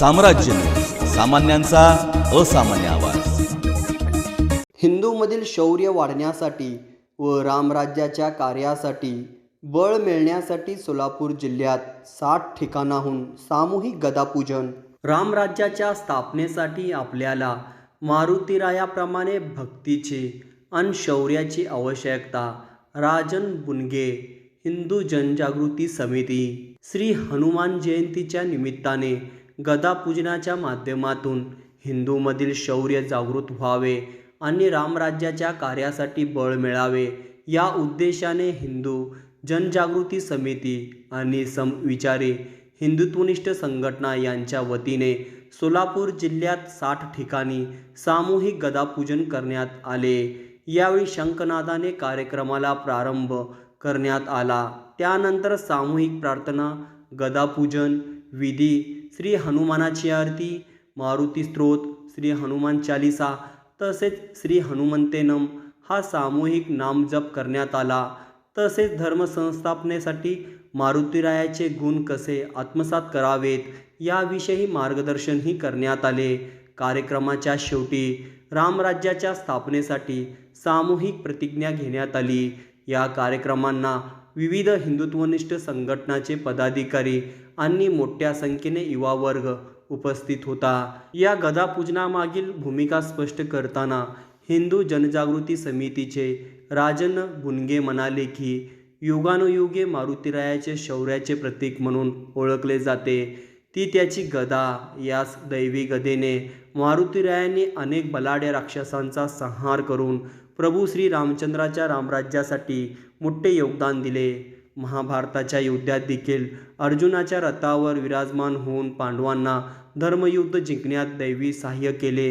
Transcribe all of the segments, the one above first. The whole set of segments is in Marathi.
साम्राज्य. सामान्यांचा असामान्य आवाज. हिंदूमधील शौर्य वाढण्यासाठी व रामराज्याच्या कार्यासाठी बळ मिळण्यासाठी सोलापूर जिल्ह्यात साठ ठिकाणाहून सामूहिक गदापूजन रामराज्याच्या स्थापनेसाठी आपल्याला मारुतीरायाप्रमाणे भक्तीची आणि शौर्याची आवश्यकता राजन बुनगे हिंदू जनजागृती समिती श्री हनुमान जयंतीच्या निमित्ताने गदापूजनाच्या माध्यमातून हिंदूमधील शौर्य जागृत व्हावे आणि रामराज्याच्या कार्यासाठी बळ मिळावे या उद्देशाने हिंदू जनजागृती समिती आणि समविचारी हिंदुत्वनिष्ठ संघटना यांच्या वतीने सोलापूर जिल्ह्यात साठ ठिकाणी सामूहिक गदापूजन करण्यात आले. यावेळी शंखनादाने कार्यक्रमाला प्रारंभ करण्यात आला. त्यानंतर सामूहिक प्रार्थना गदापूजन विधी श्री हनुमानाची आरती मारुती स्त्रोत श्री हनुमान चालिसा तसेच श्री हनुमंतेनम हा सामूहिक नामजप करण्यात आला. तसेच धर्मसंस्थापनेसाठी मारुतीरायाचे गुण कसे आत्मसात करावेत याविषयी मार्गदर्शनही करण्यात आले. कार्यक्रमाच्या शेवटी रामराज्याच्या स्थापनेसाठी सामूहिक प्रतिज्ञा घेण्यात आली. या कार्यक्रमांना विविध हिंदुत्वनिष्ठ संघटनाचे पदाधिकारी आणि मोठ्या संख्येने युवा वर्ग उपस्थित होता. या गदापूजनामागील भूमिका स्पष्ट करताना हिंदू जनजागृती समितीचे राजन बुनगे म्हणाले की युगानुयुगे मारुतीरायाचे शौर्याचे प्रतीक म्हणून ओळखले जाते. ती त्याची गदा यास दैवी गदेने मारुतीरायांनी अनेक बलाढ्य राक्षसांचा संहार करून प्रभू श्री रामचंद्राच्या रामराज्यासाठी मोठे योगदान दिले. महाभारताच्या युद्धात देखील अर्जुनाच्या रथावर विराजमान होऊन पांडवांना धर्मयुद्ध जिंकण्यात दैवी सहाय्य केले.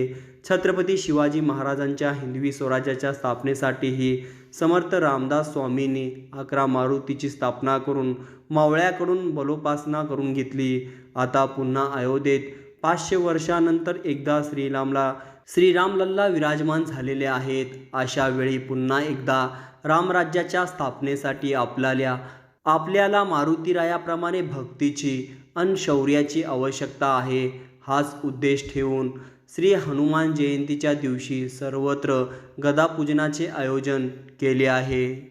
छत्रपती शिवाजी महाराजांच्या हिंदवी स्वराज्याच्या स्थापनेसाठीही समर्थ रामदास स्वामींनी अकरा मारुतीची स्थापना करून मावळ्याकडून बलोपासना करून घेतली. आता पुन्हा अयोध्येत पाचशे वर्षानंतर एकदा श्रीरामला श्रीरामलल्ला विराजमान झालेले आहेत. अशा वेळी पुन्हा एकदा रामराज्याच्या स्थापनेसाठी आपल्याला आपल्याला मारुतीरायाप्रमाणे भक्तीची अन शौर्याची आवश्यकता आहे. हाच उद्देश ठेवून श्री हनुमान जयंतीच्या दिवशी सर्वत्र गदापूजनाचे आयोजन केले आहे.